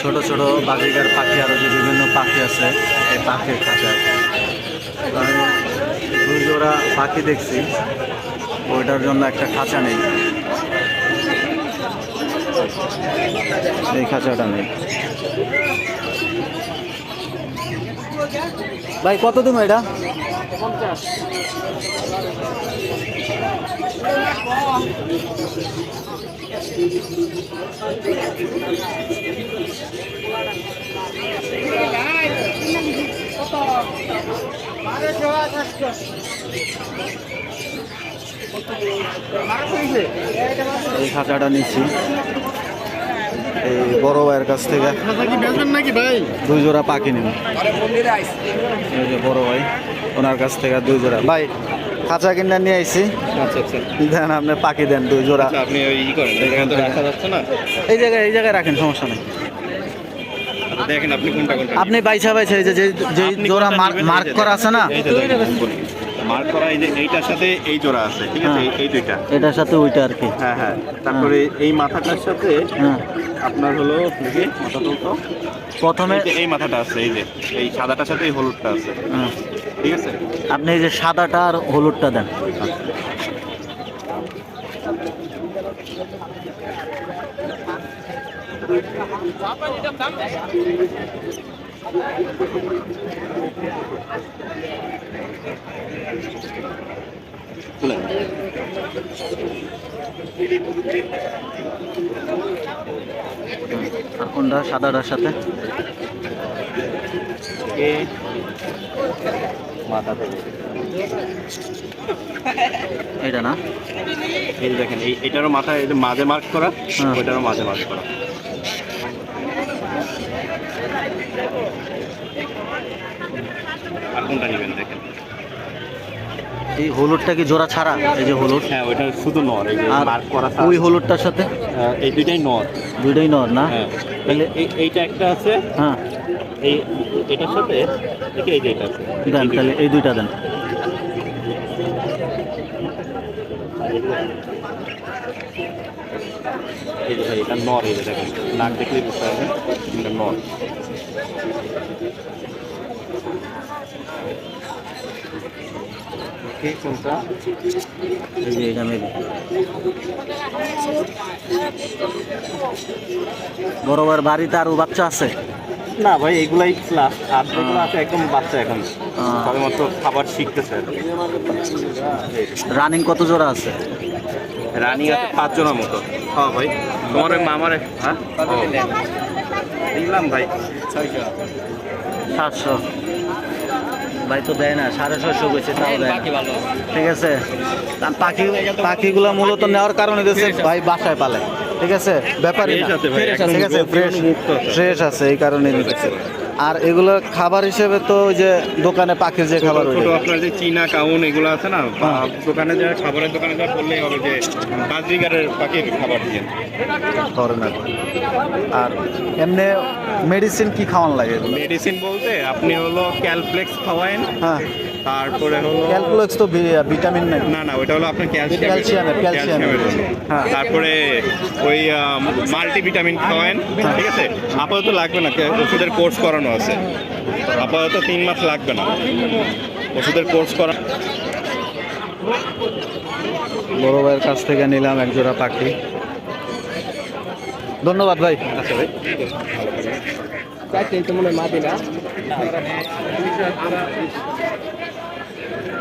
ছোট ছোট বাজিকার পাখি আরও যে বিভিন্ন পাখি আছে, এই পাখির খাঁচা। আমি দুই জোড়া পাখি দেখছি, ওইটার জন্য একটা খাঁচা নেই। এই খাঁচাটা নেই। ভাই, কত দিন এটা? এই খাঁচাটা নিচ্ছি। এই বড় ভাইয়ের কাছ থেকে। দুই জোড়া পাখি নেব। বড় ভাই, ওনার কাছ থেকে দুই জোড়া। ভাই খাঁচা কিনে নিয়ে আইছি। আচ্ছা আচ্ছা। দেন আপনি পাখি দেন দুই জোড়া। আচ্ছা, আপনি ই করেন এখানে তো রাখা যাচ্ছে না? এই জায়গায় এই জায়গায় রাখেন সমস্যা নেই। দেখেন আপনি কোনটা কোনটা আপনি বাইছা বাইছা এই যে যে জোড়া মার্ক করা আছে না? এই মার্ক করা এই যে এইটার সাথে এই জোড়া আছে ঠিক আছে? হ্যাঁ। এই- এই দুইটা। এটার সাথে ওইটা আর কি। হ্যাঁ হ্যাঁ। তারপরে এই মাথাটার সাথে হ্যাঁ। আপনার হলো দেখি মাথা তুলতো। প্রথমে এই মাথাটা আছে এই যে। এই সাদাটার সাথে এই হলুদটা আছে। হ্যাঁ, ঠিক আছে? আপনি এই যে সাদাটা আর হলুদটা দেন। আর কোনটা? সাদাটার সাথে? মাথা থেকে। এটা না? এই দেখেন এই এটারও মাথা এই মাঝে মার্ক করা হ্যাঁ। ওইটারও মাঝে মার্ক করা। আর কোনটা নেবেন দেখেন? এই হলুদটা কি জোড়া ছাড়া? এই যে হলুদ। হ্যাঁ ওইটা শুধু নর এই যে মার্ক করা ওই হলুদটার সাথে? এই দুইটাই নর। দুইটাই নর না? হ্যাঁ। এইটা একটা আছে। হ্যাঁ। এই এটার সাথে এই যে এটা আছে। দেন তাহলে এই দুইটা দেন। এই যে ভাই এটা নর এই দেখেন নাক দেখলেই বুঝতে পারবেন এটা নর। কোনটা? এই যে এটা মেবি বড়বার বাড়িতে আরও বাচ্চা আছে। না ভাই এগুলাই ক্লাস আর যেগুলো আছে একদম বাচ্চা এখন। আহ। সবে মাত্র খাবার শিখতেছে রানিং কত জোড়া আছে? রানিং আছে পাঁচ পাঁচজনের মতো। হ্যাঁ ভাই। তোমার ওই মামারে হ্যাঁ। ভাই। সাতশো। ভাই তো দেয় না সাড়ে ছয়শো গেছে তাও দেয় ঠিক আছে? পাখি পাখিগুলো মূলত নেওয়ার কারণে দিচ্ছে ভাই বাসায় পালে। ঠিক আছে ব্যাপারই না। ঠিক আছে ফ্রেশ আছে। ফ্রেশ আছে এই কারণে দিতেছে আর এগুলো খাবার হিসেবে তো ওই যে দোকানে পাখির যে খাবার ছোট ওইটা। আপনার যে চীনা কাউন এগুলো আছে না হ্যাঁ। দোকানে যা খাবারের দোকানে যা বললেই হবে যে বাজরিগারের পাখির খাবার দিয়ে। করে না। আর এমনি মেডিসিন কি খাওয়ান লাগে মেডিসিন বলতে আপনি হলো ক্যালপ্লেক্স খাওয়ায়েন হ্যাঁ। তারপরে হলো ক্যালকুলেক্স তো ভিটামিন না না ওটা হলো আপনার ক্যালসিয়াম ক্যালসিয়ামের। হ্যাঁ। তারপরে ওই মাল্টি ভিটামিন খাওয়ান ঠিক আছে? আপাতত লাগবে না ওষুধের কোর্স করানো আছে। আপাতত তিন মাস লাগবে না। ওষুধের কোর্স করা বড় ভাইয়ের কাছ থেকে নিলাম এক জোড়া পাখি। ধন্যবাদ ভাই। আচ্ছা ভাই।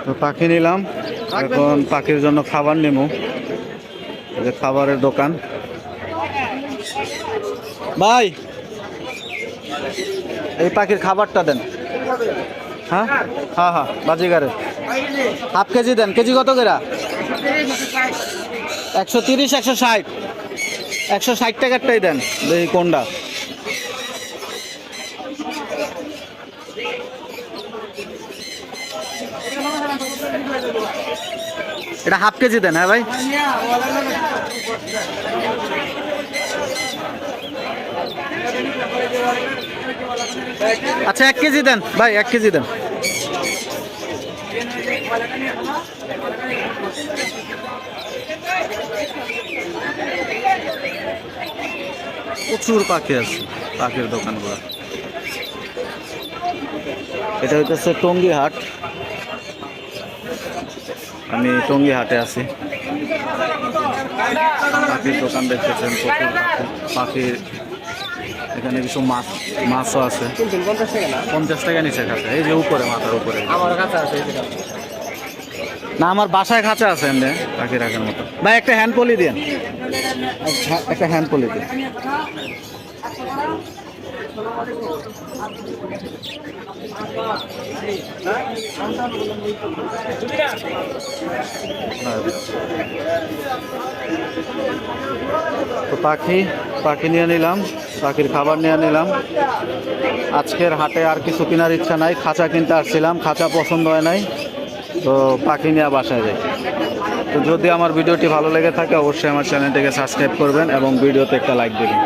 তো পাখি নিলাম। এখন পাখির জন্য খাবার নেব। এই যে খাবারের দোকান। ভাই! এই পাখির খাবারটা দেন। হ্যাঁ? হ্যাঁ হ্যাঁ বাজিগারে। হাফ কেজি দেন। কেজি কত করে? একশো তিরিশ, একশো ষাট। একশো ষাট টাকারটাই দেন। দেখি কোনটা। এটা হাফ কেজি দেন হ্যাঁ ভাই? আচ্ছা এক কেজি দেন। ভাই, এক কেজি দেন। প্রচুর পাখি আছে, পাখির দোকানগুলো। এটা হইতেছে টঙ্গি হাট আমি টঙ্গি হাটে আছি। পাখির দোকান দেখতেছেন, প্রচুর পাখি। পাখির এখানে কিছু মাছ মাছও আছে। পঞ্চাশ টাকা নিচে খাতে এই যে উপরে মাথার উপরে। আমার কাছে আছে না আমার বাসায় খাঁচা আছে এমনি পাখি রাখার মতো। ভাই একটা হ্যান্ড পলি দিন। একটা হ্যান্ড পলি দিন। পাখি পাখি নিয়ে নিলাম, পাখির খাবার নিয়ে নিলাম। আজকের হাটে আর কিছু কেনার ইচ্ছা নাই, খাঁচা কিনতে আসছিলাম, খাঁচা পছন্দ হয় নাই, তো পাখি নিয়ে বাসায় যাই। তো যদি আমার ভিডিওটি ভালো লেগে থাকে, অবশ্যই আমার চ্যানেলটিকে সাবস্ক্রাইব করবেন এবং ভিডিওতে একটা লাইক দেবেন।